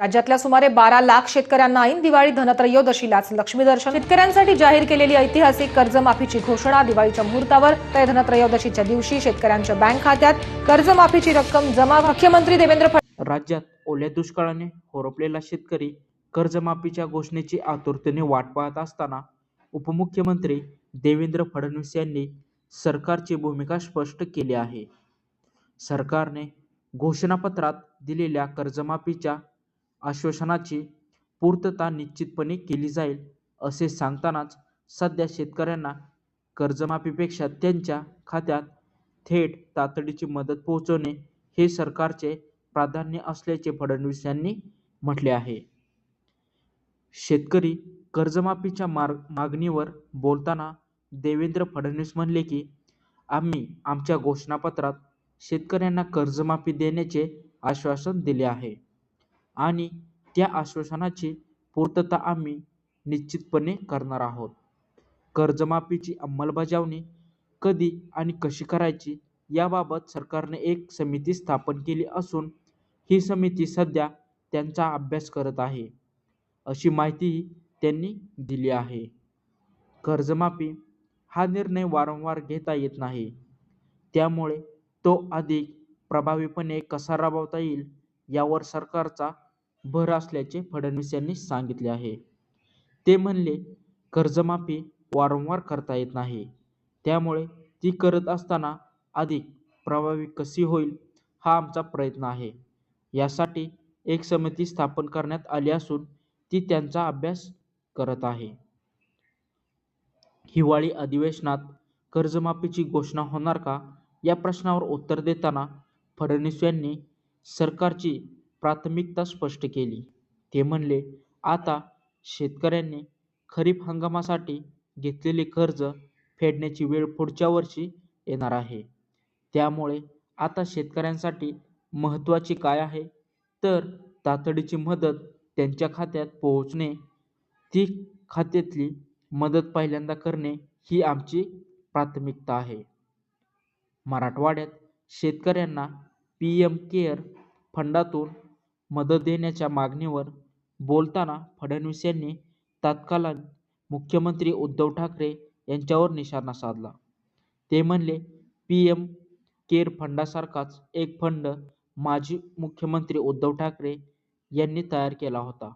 राज्यातल्या सुमारे बारा लाख शेतकऱ्यांना ऐन दिवाळी धनत्रयोदशीलाच लक्ष्मी दर्शन शेतकऱ्यांसाठी जाहीर केलेली ऐतिहासिक कर्जमाफीची घोषणा दिवाळीच्या मुहूर्तावर तर धनत्रयोदशीच्या दिवशी शेतकऱ्यांच्या बँक खात्यात कर्जमाफीची रक्कम जमा मुख्यमंत्री देवेंद्र फडणवीस. राज्यात ओल्या दुष्काळाने होरपलेला शेतकरी कर्जमाफीच्या घोषणेची आतुरतेने वाट पाहत असताना उपमुख्यमंत्री देवेंद्र फडणवीस यांनी सरकारची भूमिका स्पष्ट केली आहे. सरकारने घोषणापत्रात दिलेल्या कर्जमाफीच्या आश्वासनाची पूर्तता निश्चितपणे केली जाईल असे सांगतानाच सध्या शेतकऱ्यांना कर्जमाफीपेक्षा त्यांच्या खात्यात थेट तातडीची मदत पोहोचवणे हे सरकारचे प्राधान्य असल्याचे फडणवीस यांनी म्हटले आहे. शेतकरी कर्जमाफीच्या मार्ग मागणीवर बोलताना देवेंद्र फडणवीस म्हणले की आम्ही आमच्या घोषणापत्रात शेतकऱ्यांना कर्जमाफी देण्याचे आश्वासन दिले आहे. आणि त्या आश्वासनाची पूर्तता आम्ही निश्चितपणे करणार आहोत. कर्जमाफीची अंमलबजावणी कधी आणि कशी करायची याबाबत सरकारने एक समिती स्थापन केली असून ही समिती सध्या त्यांचा अभ्यास करत आहे अशी माहितीही त्यांनी दिली आहे. कर्जमाफी हा निर्णय वारंवार घेता येत नाही. त्यामुळे तो अधिक प्रभावीपणे कसा राबवता येईल यावर सरकारचा भर असल्याचे फडणवीस यांनी सांगितले आहे. ते म्हणले कर्जमाफी वारंवार करता येत नाही. त्यामुळे ती करत असताना अधिक प्रभावी कशी होईल हा आमचा प्रयत्न आहे. यासाठी एक समिती स्थापन करण्यात आली असून ती त्यांचा अभ्यास करत आहे. हिवाळी अधिवेशनात कर्जमाफीची घोषणा होणार का? या प्रश्नावर उत्तर देताना फडणवीस यांनी सरकारची प्राथमिकता स्पष्ट केली. ते म्हणले आता शेतकऱ्यांनी खरीप हंगामासाठी घेतलेले कर्ज फेडण्याची वेळ पुढच्या वर्षी येणार आहे. त्यामुळे आता शेतकऱ्यांसाठी महत्त्वाचे काय आहे? तर तातडीची मदत त्यांच्या खात्यात पोहोचणे ती खात्यातली मदत पहिल्यांदा करणे ही आमची प्राथमिकता आहे. मराठवाड्यात शेतकऱ्यांना पी एम केअर फंडातून मदत देण्याच्या मागणीवर बोलताना फडणवीस यांनी तत्कालीन मुख्यमंत्री उद्धव ठाकरे यांच्यावर निशाणा साधला. ते म्हणले पी एम केअर फंडासारखाच एक फंड माजी मुख्यमंत्री उद्धव ठाकरे यांनी तयार केला होता.